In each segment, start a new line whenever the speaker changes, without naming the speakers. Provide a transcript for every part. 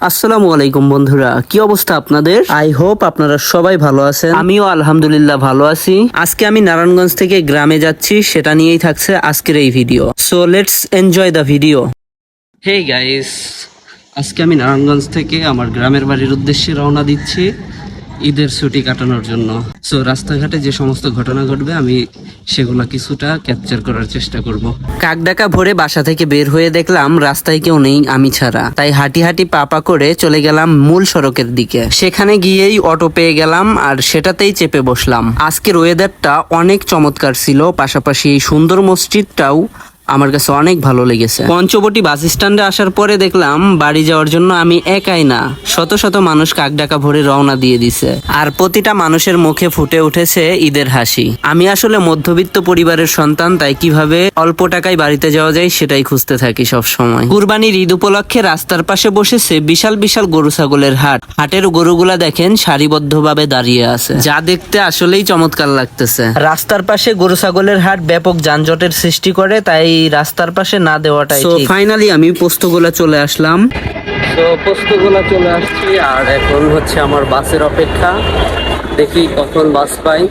আসসালামু আলাইকুম বন্ধুরা কি অবস্থা আপনাদের? আই হোপ আপনারা সবাই ভালো আছেন। আমিও আলহামদুলিল্লাহ ভালো আছি। আজকে আমি নারায়ণগঞ্জ থেকে গ্রামে যাচ্ছি সেটা নিয়েই থাকছে আজকের এই video. So let's enjoy the video hey guys আজকে আমি নারায়ণগঞ্জ থেকে আমার গ্রামের বাড়ির উদ্দেশ্যে রওনা দিচ্ছি। ঈদের ছুটি কাটানোর জন্য। সো রাস্তাঘাটে যে সমস্ত ঘটনা ঘটবে, আমি সেগুলো কিছুটা ক্যাপচার করার চেষ্টা করব। কাকডাকা ভোরে বাসা থেকে বের হয়ে দেখলাম রাস্তায় কেউ নেই আমি ছাড়া। তাই হাঁটি হাঁটি পাপা করে চলে গেলাম মূল সড়কের দিকে। সেখানে গিয়েই অটো পেয়ে গেলাম আর সেটাতেই চেপে বসলাম। আজকের ওয়েদারটা অনেক চমৎকার ছিল, পাশাপাশি এই সুন্দর মসজিদটাও আমার কাছে অনেক ভালো লেগেছে। পঞ্চবটি বাস স্ট্যান্ডে আসার পরে দেখলাম বাড়ি যাওয়ার জন্য আমি একাই না, শত শত মানুষ কাকডাকা ভরে রওনা দিয়ে দিছে। আর প্রতিটা মানুষের মুখে ফুটে উঠেছে ঈদের হাসি। আমি আসলে মধ্যবিত্ত পরিবারের সন্তান, তাই কীভাবে অল্প টাকায় বাড়িতে যাওয়া যায় সেটাই খুঁজতে থাকি সব সময় কুরবানির ঈদ উপলক্ষে রাস্তার পাশে বসেছে বিশাল বিশাল গরু ছাগলের হাট। হাটের গরুগুলা দেখেন সারিবদ্ধভাবে দাঁড়িয়ে আছে। যা দেখতে আসলেই চমৎকার লাগতেছে। রাস্তার পাশে গরু ছাগলের হাট ব্যাপক যানজটের সৃষ্টি করে, তাই রাস্তার পাশে না দেওয়াটাই তো ফাইনালি আমি পোস্তগোলা চলে আসলাম। তো পোস্তগোলা চলে আসছি আর এখন হচ্ছে আমার বাসের অপেক্ষা। দেখি কখন বাস পাই।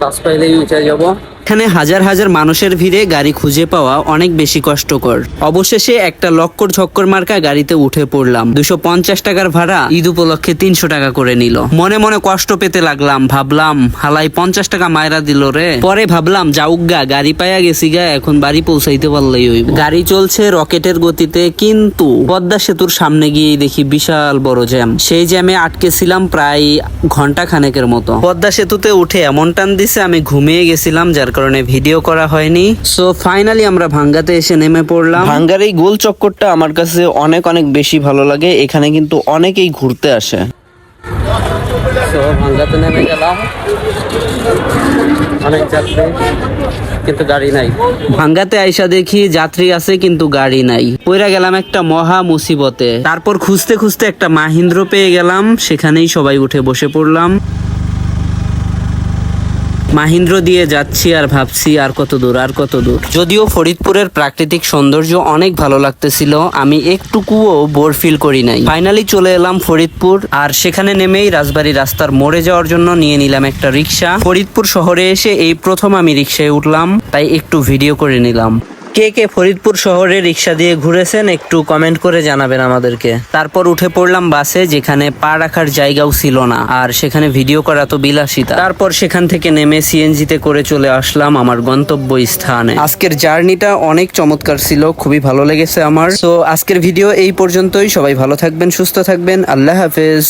বাস পাইলেই উঠে যাব। এখানে হাজার হাজার মানুষের ভিড়ে গাড়ি খুঁজে পাওয়া অনেক বেশি কষ্টকর। অবশেষে একটা লক্কর ঝক্কর মার্কা গাড়িতে উঠে পড়লাম। দুশো পঞ্চাশ টাকার ভাড়া ঈদ উপলক্ষে তিনশো টাকা করে নিল। মনে মনে কষ্ট পেতে লাগলাম, ভাবলাম, হালাই পঞ্চাশ টাকা মায়রা দিল রে। পরে ভাবলাম যাউগা গাড়ি পাইয়া গেছি গা, এখন বাড়ি পৌঁছাইতে পারলেই হইব। গাড়ি চলছে রকেটের গতিতে, কিন্তু পদ্মা সেতুর সামনে গিয়ে দেখি বিশাল বড় জ্যাম। সেই জ্যামে আটকে ছিলাম প্রায় ঘণ্টা খানেকের মতো। পদ্মা সেতুতে উঠে এমন টান দিছে, আমি ঘুমিয়ে গেছিলাম, যার কারণে ভিডিও করা হয়নি। সো ফাইনালি আমরা ভাঙ্গাতে এসে নেমে পড়লাম। ভাঙ্গার এই গোল চক্করটা আমার কাছে অনেক অনেক বেশি ভালো লাগে। এখানে কিন্তু অনেকেই ঘুরতে আসে। সো ভাঙ্গাতে নেমে গেলাম। অনেক যাত্রী কিন্তু গাড়ি নাই। ভাঙ্গাতে আইসা দেখি যাত্রী আছে কিন্তু গাড়ি নাই। পইরা গেলাম একটা মহা মুসিবতে। তারপর খুঁজতে খুঁজতে একটা মাহিন্দ্র পেয়ে গেলাম। সেখানেই সবাই উঠে বসে পড়লাম। মাহিন্দ্র দিয়ে যাচ্ছি আর ভাবছি আর কত দূর, আর কত দূর। যদিও ফরিদপুরের প্রাকৃতিক সৌন্দর্য অনেক ভালো লাগতেছিল, আমি একটুকুও বোর ফিল করি নাই। ফাইনালি চলে এলাম ফরিদপুর, আর সেখানে নেমেই রাজবাড়ি রাস্তার মোড়ে যাওয়ার জন্য নিয়ে নিলাম একটা রিক্সা। ফরিদপুর শহরে এসে এই প্রথম আমি রিক্সায় উঠলাম, তাই একটু ভিডিও করে নিলাম। কে কে ফরিদপুর শহরে রিক্সা দিয়ে ঘুরেছেন একটু কমেন্ট করে জানাবেন আমাদেরকে। তারপর উঠে পড়লাম বাসে যেখানে পা রাখার জায়গাও ছিল না, আর সেখানে ভিডিও করা তো বিলাসিতা। তারপর সেখান থেকে নেমে সিএনজিতে করে চলে আসলাম আমার গন্তব্য স্থানে আজকের জার্নিটা অনেক চমৎকার ছিল, খুবই ভালো লেগেছে আমার। তো আজকের ভিডিও এই পর্যন্তই। সবাই ভালো থাকবেন, সুস্থ থাকবেন। আল্লাহ হাফেজ।